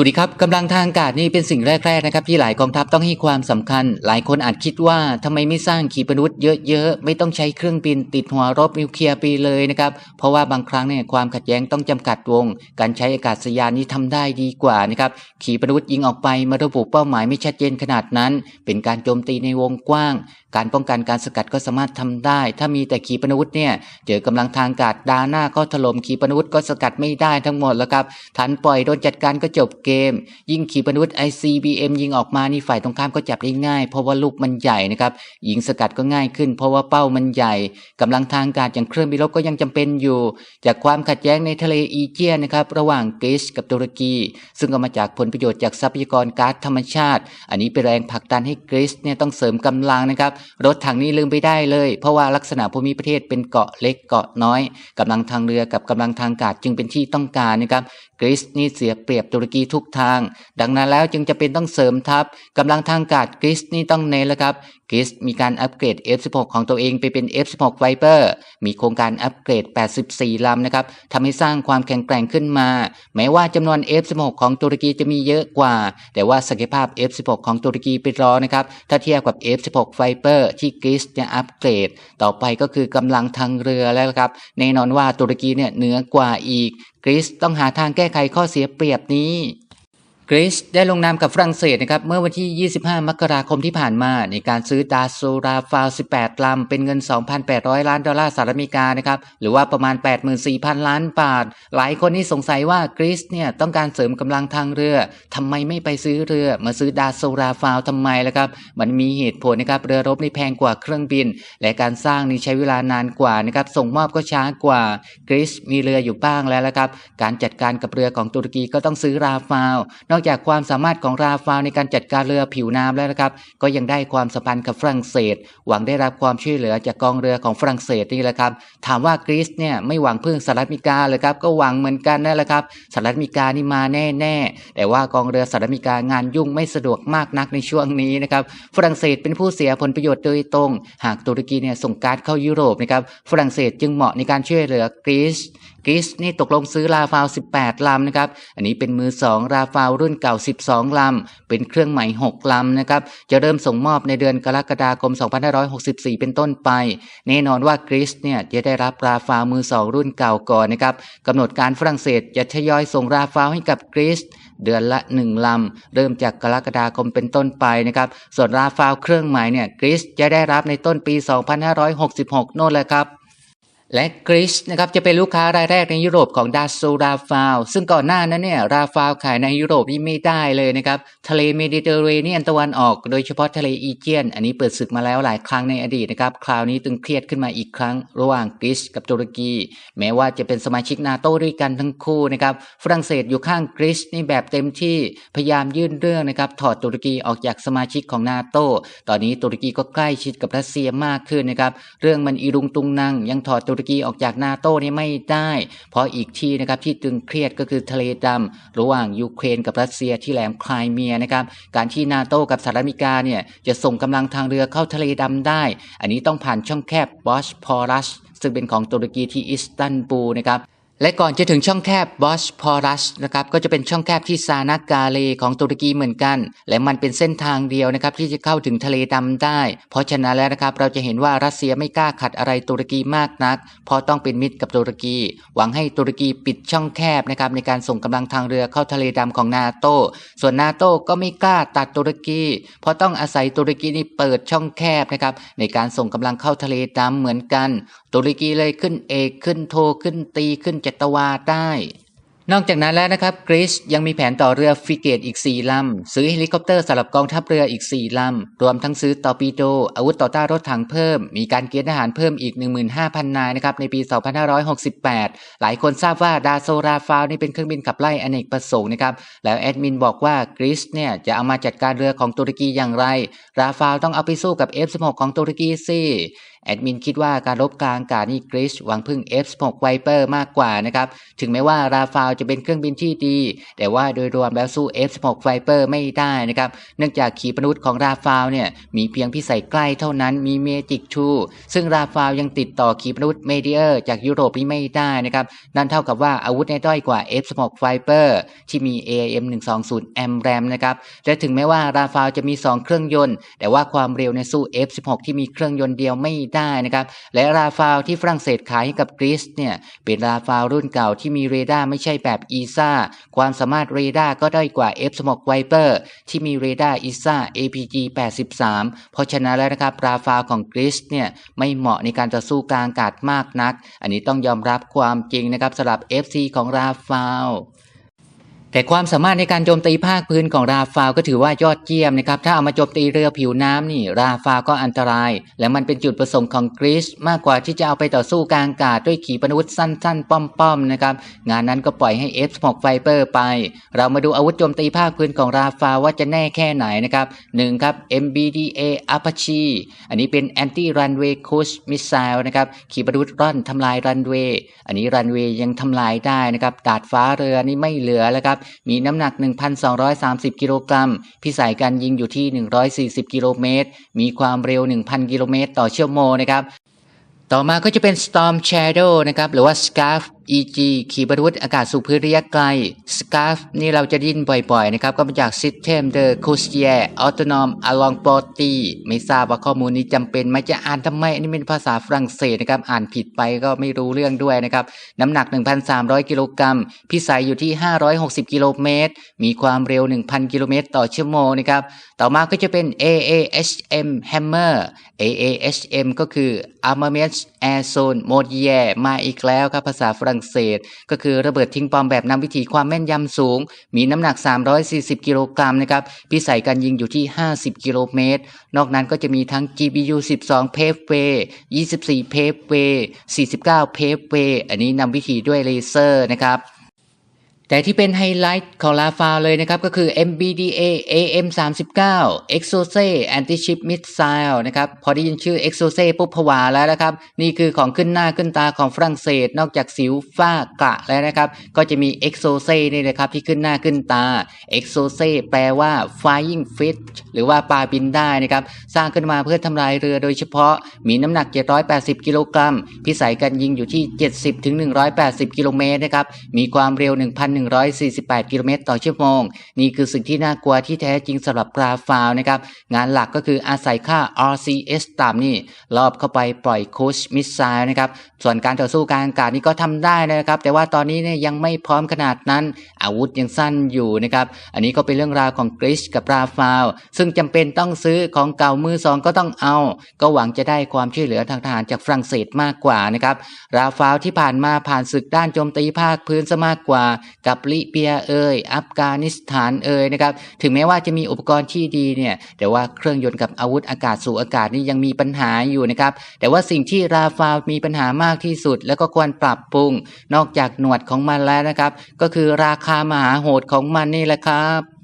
สวัสดีครับกำลังทางอากาศนี่เป็นสิ่งแรกๆนะครับที่หลายกองทัพต้องให้ความสำคัญ หลายคนอาจคิดว่าทำไมไม่สร้างขีปนาวุธเยอะๆ ไม่ต้องใช้เครื่องบินติดหัวรบนิวเคลียร์ไปเลยนะครับ เพราะว่าบางครั้งเนี่ยความขัดแย้งต้องจำกัดวง การใช้อากาศยานนี้ทำได้ดีกว่านะครับขีปนาวุธยิงออกไปมาระบุเป้าหมายไม่ชัดเจนขนาดนั้น เป็นการโจมตีในวงกว้าง การป้องกันการสกัดก็สามารถทำได้ ถ้ามีแต่ขีปนาวุธเนี่ยเจอกำลังทางอากาศดาหน้าก็ถล่มขีปนาวุธก็สกัดไม่ได้ทั้งหมดแล้วครับทันปล่อยโดนจัดการก็จบเกม ยิ่งขีปนาวุธ ICBM ยิงออกมานี่ฝ่ายตรงข้ามก็จับได้ง่าย เพราะว่าลูกมันใหญ่นะครับยิงสกัดก็ง่ายขึ้น เพราะว่าเป้ามันใหญ่กำลังทางกาศอย่างเครื่องบินรบก็ยังจำเป็นอยู่ จากความขัดแย้งในทะเลอีเจียนนะครับระหว่างกรีซกับตุรกี ซึ่งก็มาจากผลประโยชน์จากทรัพยากรก๊าซธรรมชาติ อันนี้เป็นแรงผลักดันให้กรีซเนี่ยต้องเสริมกำลังนะครับรถถังนี้ลืมไปได้เลย เพราะว่าลักษณะภูมิประเทศเป็นเกาะเล็กเกาะน้อยกำลังทางเรือกับกำลังทางอากาศจึงเป็นที่ต้องการนะครับ กรีซนี่เสียเปรียบตุรกีทุกทาง ดังนั้นแล้วจึงจะเป็นต้องเสริมทัพกำลังทางอากาศกรีซนี่ต้องเน้นแล้วครับกรีซมีการอัปเกรด F16 ของตัวเองไปเป็น F16 Viper มีโครงการอัปเกรด 84 ลำนะครับทำให้สร้างความแข็งแกร่งขึ้นมา แม้ว่าจำนวน F16 ของตุรกีจะมีเยอะกว่า แต่ว่าศักยภาพ F16 ของตุรกีไปรอนะครับถ้าเทียบกับ F16 Viper ที่กรีซเนี่ยอัปเกรด ต่อไปก็คือกำลังทางเรือแล้วครับแน่นอนว่าตุรกีเนี่ยเหนือกว่าอีกคริสต้องหาทางแก้ไขข้อเสียเปรียบนี้ กรีซได้ลงนามกับฝรั่งเศสนะครับเมื่อวันที่ 25 มกราคมที่ผ่านมา ในการซื้อดาโซราฟาว 18 ลำ เป็นเงิน 2,800 ล้านดอลลาร์สหรัฐอเมริกานะครับหรือว่าประมาณ 84,000 ล้านบาท หลายคนนี่สงสัยว่ากรีซเนี่ยต้องการเสริมกำลังทางเรือทำไมไม่ไปซื้อเรือ มาซื้อดาโซราฟาวทำไมล่ะครับมันมีเหตุผลนะครับเรือรบนี่แพงกว่าเครื่องบิน และการสร้างนี่ใช้เวลานานกว่านะครับส่งมอบก็ช้ากว่ากรีซมีเรืออยู่บ้างแล้วละครับการจัดการกับเรือของตุรกีก็ต้องซื้อราฟาวนอกจากความสามารถของราฟาลในการจัดการเรือผิวน้ำแล้วนะครับ ก็ยังได้ความสัมพันธ์กับฝรั่งเศส หวังได้รับความช่วยเหลือจากกองเรือของฝรั่งเศสนี่แหละครับ ถามว่ากรีซเนี่ยไม่หวังพึ่งสหรัฐอเมริกาเลยครับ ก็หวังเหมือนกันนั่นแหละครับสหรัฐอเมริกานี่มาแน่ๆ แต่ว่ากองเรือสหรัฐอเมริกางานยุ่งไม่สะดวกมากนักในช่วงนี้นะครับ ฝรั่งเศสเป็นผู้เสียผลประโยชน์โดยตรง หากตุรกีเนี่ยส่งการ์ดเข้ายุโรปนะครับ ฝรั่งเศสจึงเหมาะในการช่วยเหลือกรีซ กรีซนี่ตกลงซื้อราฟาล18ลำนะครับ อันนี้เป็นมือ2ราฟาลรุ่น่นเก่า 12 ลำ เป็นเครื่องใหม่ 6 ลำนะครับ จะเริ่มส่งมอบในเดือนกรกฎาคม 2564 เป็นต้นไป แน่นอนว่ากรีซเนี่ยจะได้รับราฟามือ2รุ่นเก่าก่อนนะครับกำหนดการฝรั่งเศสจะทยอยส่งราฟาให้กับกรีซเดือนละ 1 ลำ เริ่มจากกรกฎาคมเป็นต้นไปนะครับ ส่วนราฟาลเครื่องใหม่เนี่ยกรีซจะได้รับในต้นปี 2566 โน่นแหละครับ และกรีซนะครับจะเป็นลูกค้ารายแรกในยุโรปของดาซูราฟาวซึ่งก่อนหน้านั้นเนี่ยราฟาวขายในยุโรปนี่ไม่ได้เลยนะครับทะเลเมดิเตอร์เรเนียนตะวันออกโดยเฉพาะทะเลอีเจียน อันนี้เปิดศึกมาแล้วหลายครั้งในอดีตนะครับคราวนี้ตึงเครียดขึ้นมาอีกครั้ง ระหว่างกรีซกับตุรกี แม้ว่าจะเป็นสมาชิกนาโต้ด้วยกันทั้งคู่นะครับฝรั่งเศสอยู่ข้างกรีซนี่แบบเต็มที่พยายามยื่นเรื่องนะครับถอดตุรกีออกจากสมาชิกของนาโต้ตอนนี้ตุรกีก็ใกล้ชิดกับรัสเซียมากขึ้นนะครับเรื่องมันอีรุงตุงนังยังถอดตุรกีออกจากนาโต้นี่ไม่ได้ เพราะอีกที่นะครับที่ตึงเครียดก็คือทะเลดำระหว่างยูเครนกับรัสเซียที่แหลมคลายเมียนะครับการที่นาโต้กับสหรัฐอเมริกาเนี่ยจะส่งกำลังทางเรือเข้าทะเลดำได้ อันนี้ต้องผ่านช่องแคบบอสพอรัสซึ่งเป็นของตุรกีที่อิสตันบูลนะครับ และก่อนจะถึงช่องแคบบอสพอรัสนะครับก็จะเป็นช่องแคบที่ซานากาเลของตุรกีเหมือนกัน และมันเป็นเส้นทางเดียวนะครับที่จะเข้าถึงทะเลดำได้ เพราะฉะนั้นแล้วนะครับเราจะเห็นว่ารัสเซียไม่กล้าขัดอะไรตุรกีมากนัก เพราะต้องเป็นมิตรกับตุรกี หวังให้ตุรกีปิดช่องแคบนะครับในการส่งกำลังทางเรือเข้าทะเลดำของนาโตส่วนนาโตก็ไม่กล้าตัดตุรกี เพราะต้องอาศัยตุรกีนี่เปิดช่องแคบนะครับในการส่งกำลังเข้าทะเลดำเหมือนกัน ตุรกีเลยขึ้นเอกขึ้นโทขึ้นตีขึ้นจตวาได้ นอกจากนั้นแล้วนะครับกรีซยังมีแผนต่อเรือฟริเกตอีก 4 ลำ ซื้อเฮลิคอปเตอร์สำหรับกองทัพเรืออีก 4 ลำ รวมทั้งซื้อตอร์ปิโด อาวุธต่อต้านรถถังเพิ่ม มีการเกณฑ์ทหารเพิ่มอีก 15,000 นายนะครับในปี 2568 หลายคนทราบว่าดาโซราฟาวนี่เป็นเครื่องบินขับไล่อเนกประสงค์นะครับแล้วแอดมินบอกว่ากรีซเนี่ยจะเอามาจัดการเรือของตุรกีอย่างไร ราฟาวต้องเอาไปสู้กับ F16 ของตุรกีสิแอดมินคิดว่าการรบกลางอากาศนี่กรีซหวังพึ่ง F16 Viper มากกว่านะครับถึงแม้ว่าราฟาลจะเป็นเครื่องบินที่ดี แต่ว่าโดยรวมแล้วสู้ F16 Viper ไม่ได้นะครับ เนื่องจากขีปนาวุธของราฟาลเนี่ยมีเพียงพิสัยใกล้เท่านั้นมีเมจิกชูซึ่งราฟาลยังติดต่อขีปนาวุธเมเดียร์จากยุโรปนี่ไม่ได้นะครับ นั่นเท่ากับว่าอาวุธในด้อยกว่า F16 Viper ที่มี AIM 120 M RAM นะครับ และถึงแม้ว่าราฟาลจะมี 2 เครื่องยนต์ แต่ว่าความเร็วในสู้ F16 ที่มีเครื่องยนต์เดียวไม่ได้นะครับ และราฟาลที่ฝรั่งเศสขายให้กับกรีซเนี่ยเป็นราฟาลรุ่นเก่าที่มีเรดาร์ไม่ใช่แบบ ESA ความสามารถเรดาร์ก็ด้อยกว่า F16 Viper ที่มีเรดาร์ ESA APG 83 เพราะฉะนั้นแล้วนะครับราฟาลของกรีซเนี่ยไม่เหมาะในการจะสู้กลางอากาศมากนัก อันนี้ต้องยอมรับความจริงนะครับสำหรับ FC ของราฟาล แต่ความสามารถในการโจมตีภาคพื้นของราฟาลก็ถือว่ายอดเยี่ยมนะครับ ถ้าเอามาโจมตีเรือผิวน้ำนี่ ราฟาลก็อันตราย และมันเป็นจุดประสงค์ของกรีซมากกว่าที่จะเอาไปต่อสู้กลางอากาศด้วยขีปนาวุธสั้น ๆ ป้อมๆนะครับ งานนั้นก็ปล่อยให้ F16 Viper ไป เรามาดูอาวุธโจมตีภาคพื้นของราฟาลว่าจะแน่แค่ไหนนะครับหนึ่งครับ MBDA Apache อันนี้เป็น Anti Runway Cruise Missile นะครับขีปนาวุธร่อนทำลายรันเวย์อันนี้รันเวย์ยังทำลายได้นะครับดาดฟ้าเรือนี่ไม่เหลือแล้วครับมีน้ำหนัก 1,230 กิโลกรัม พิสัยการยิงอยู่ที่ 140 กิโลเมตร มีความเร็ว 1,000 กิโลเมตร ต่อชั่วโมงนะครับ ต่อมาก็จะเป็น Storm Shadow นะครับ หรือว่า Scarf EG ขีปนาวุธอากาศสู่พื้นระยะไกล Scarf นี่เราจะด้ยินบ่อยๆนะครับ ก็มาจาก System de Coursier Autonome Along p o r t y ไม่ทราบว่าข้อมูลนี้จำเป็นไหมจะอ่านทำไมอันนี้เป็นภาษาฝรั่งเศสนะครับ อ่านผิดไปก็ไม่รู้เรื่องด้วยนะครับ น้ำหนัก 1,300 กิโลกรัม พิสัยอยู่ที่ 560 กิโลเมตร มีความเร็ว 1,000 กิโลเมตร ต่อชั่วโมงนะครับ ต่อมาก็จะเป็น AAHM Hammer AAHM ก็คือ Armament แอร์โซนโมดแย่มาอีกแล้วครับภาษาฝรั่งเศส ก็คือระเบิดทิ้งปอมแบบนำวิถีความแม่นยำสูง มีน้ำหนัก 340 กิโลกรัมนะครับพิสัยการยิงอยู่ที่ 50 กิโลเมตร นอกนั้นก็จะมีทั้ง GBU 12 Paveway 24 Paveway 49 Paveway อันนี้นำวิถีด้วยเลเซอร์นะครับ แต่ที่เป็นไฮไลท์ของลาฟาเลยนะครับก็คือ MBDA AM 39 Exocet Anti-Ship Missile นะครับพอได้ยินชื่อ Exocet ปุ๊บผวาแล้วนะครับ นี่คือของขึ้นหน้าขึ้นตาของฝรั่งเศส นอกจากสิวฝ้ากระแล้วนะครับ ก็จะมี Exocet นี่นะครับที่ขึ้นหน้าขึ้นตา Exocet แปลว่า Flying Fish หรือว่าปลาบินได้นะครับ สร้างขึ้นมาเพื่อทำลายเรือโดยเฉพาะมีน้ำหนัก 780 กิโลกรัมพิสัยการยิงอยู่ที่ 70-180 กิโลเมตรนะครับมีความเร็ว1,148 กิโลเมตรต่อชั่วโมง นี่คือสิ่งที่น่ากลัวที่แท้จริงสำหรับกราฟาวนะครับงานหลักก็คืออาศัยค่า RCS ต่ำนี่รอบเข้าไปปล่อยโคชมิสไซล์นะครับส่วนการต่อสู้กางอากาศนี่ก็ทำได้นะครับ แต่ว่าตอนนี้เนี่ยยังไม่พร้อมขนาดนั้น อาวุธยังสั้นอยู่นะครับ อันนี้ก็เป็นเรื่องราวของกริชกับราฟาว ซึ่งจำเป็นต้องซื้อของเก่ามือสองก็ต้องเอา ก็หวังจะได้ความช่วยเหลือทางทหารจากฝรั่งเศสมากกว่านะครับ ราฟาวที่ผ่านมาผ่านศึกด้านโจมตีภาคพื้นซะมากกว่ากับลิเบียเอยอัฟกานิสถานเอยนะครับถึงแม้ว่าจะมีอุปกรณ์ที่ดีเนี่ยแต่ว่าเครื่องยนต์กับอาวุธอากาศสู่อากาศนี่ยังมีปัญหาอยู่นะครับแต่ว่าสิ่งที่ราฟามีปัญหามากที่สุด แล้วก็ควรปรับปรุง นอกจากหนวดของมันแล้วนะครับ ก็คือราคามหาโหดของมันนี่แหละครับ